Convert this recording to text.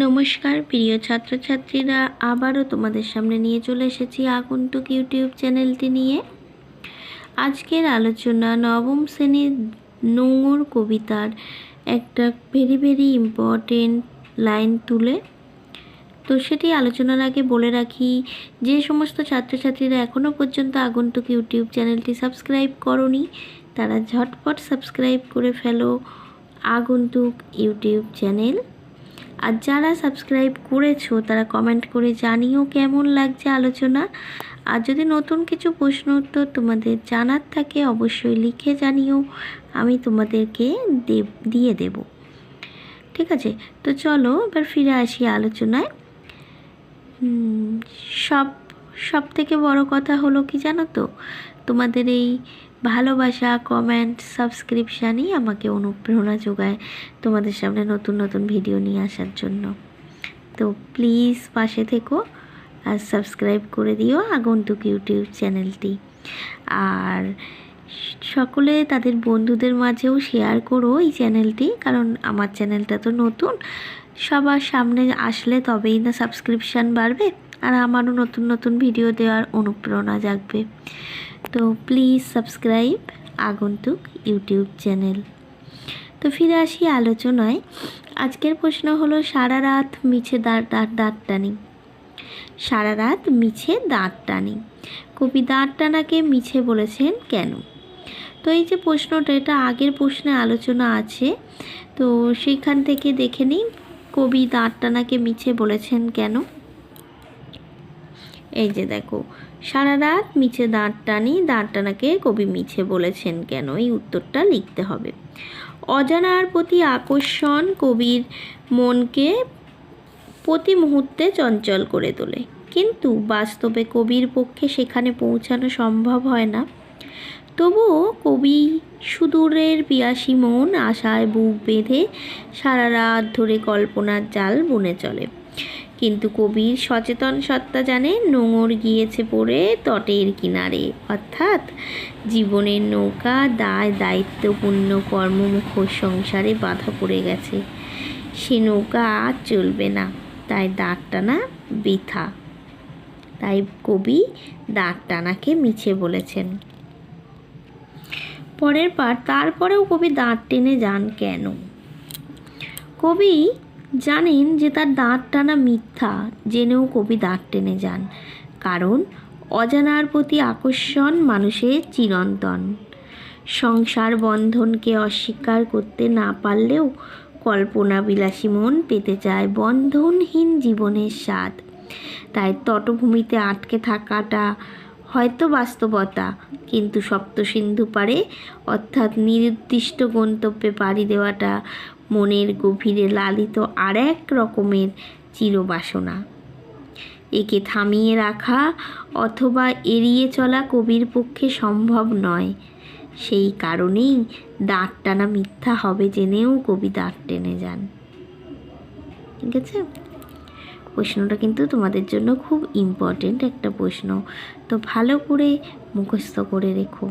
নমস্কার, প্রিয় ছাত্রছাত্রীরা, আবারও তোমাদের সামনে নিয়ে চলে এসেছি আগন্তুক ইউটিউব চ্যানেলটি নিয়ে। আজকের আলোচনা নবম শ্রেণির নোংর কবিতার একটা ভেরি ভেরি ইম্পর্টেন্ট লাইন তুলে। তো সেটি আলোচনার আগে বলে রাখি, যে সমস্ত ছাত্রছাত্রীরা এখনও পর্যন্ত আগন্তুক ইউটিউব চ্যানেলটি সাবস্ক্রাইব করনি, তারা ঝটপট সাবস্ক্রাইব করে ফেলো আগন্তুক ইউটিউব চ্যানেল। আর যারা সাবস্ক্রাইব করেছ, তারা কমেন্ট করে জানিও কেমন লাগছে আলোচনা। আর যদি নতুন কিছু প্রশ্ন উত্তর তোমাদের জানার থাকে, অবশ্যই লিখে জানিও। আমি তোমাদেরকে দেব, দিয়ে দেব। ঠিক আছে? তো চলো এবার ফিরে আসি আলোচনায়। সব সব থেকে বড় কথা হলো কি জানো তো? তোমাদের এই ভালোবাসা কমেন্ট সাবস্ক্রিপশানই আমাকে অনুপ্রেরণা যোগায় তোমাদের সামনে নতুন নতুন ভিডিও নিয়ে আসার জন্য। তো প্লিজ পাশে থেকো আর সাবস্ক্রাইব করে দিও আগন্তুক ইউটিউব চ্যানেলটি আর সকলে তাদের বন্ধুদের মাঝেও শেয়ার করো এই চ্যানেলটি কারণ আমার চ্যানেলটা তো নতুন। সবার সামনে আসলে তবেই না সাবস্ক্রিপশান বাড়বে আর আমারও নতুন নতুন ভিডিও দেওয়ার অনুপ্রেরণা জাগবে। তো please subscribe Agantuk YouTube channel তো ফিরে আসি আলোচনায়। আজকের প্রশ্ন হলো, সারা রাত মিছে দাঁড় দাঁড় দাঁত টানি। সারা রাত মিছে দাঁত টানি। কবি দাঁত টানাকে মিছে বলেছেন কেন? তো এই যে প্রশ্নটা, এটা আগের প্রশ্নে আলোচনা আছে। তো সেইখান থেকে দেখে নিই। কবি দাঁত টানাকে মিছে বলেছেন কেন? এই যে দেখো, সারা রাত মিছে দাঁত টানি দাঁত টানাকে কবি মিছে বলেছেন কেন? এই উত্তরটা লিখতে হবে। অজানার প্রতি আকর্ষণ কবির মনকে প্রতি মুহূর্তে চঞ্চল করে তোলে। কিন্তু বাস্তবে কবির পক্ষে সেখানে পৌঁছানো সম্ভব হয় না। তবুও কবি সুদূরের পিয়াসী মন আশায় বুক বেঁধে সারা রাত ধরে কল্পনার জাল বুনে চলে। কিন্তু কবির সচেতন সত্তা জানে নোঙর গিয়েছে পড়ে তটের কিনারে। অর্থাৎ জীবনের নৌকা দায় দায়িত্বপূর্ণ কর্মমুখ সংসারে বাধা পড়ে গেছে। সে নৌকা আর চলবে না, তাই দাঁত টানা বৃথা। তাই কবি দাঁত টানাকে মিছে বলেছেন। পরের পার তারপরেও কবি দাঁত টেনে যান কেন? কবি জানেন যে তার দাঁত টানা মিথ্যা, জেনেও কবি দাঁত টেনে যান। কারণ, অজানার প্রতি আকর্ষণ মানুষের চিরন্তন। সংসার বন্ধনকে অস্বীকার করতে না পারলেও কল্পনা বিলাসী মন পেতে চায় বন্ধনহীন জীবনের স্বাদ। তাই তটভূমিতে আটকে থাকাটা হয়তো বাস্তবতা, কিন্তু সপ্তসিন্ধু পারে অর্থাৎ নির্দিষ্ট গন্তব্যে পাড়ি দেওয়াটা মনের গভীরে লালিত আর এক রকমের চিরবাসনা। একে থামিয়ে রাখা অথবা এড়িয়ে চলা কবির পক্ষে সম্ভব নয়। সেই কারণেই দাঁত টানা মিথ্যা হবে জেনেও কবি দাঁত টেনে যান। ঠিক আছে? প্রশ্নটা কিন্তু তোমাদের জন্য খুব ইম্পর্টেন্ট একটা প্রশ্ন। তো ভালো করে মুখস্থ করে রেখো।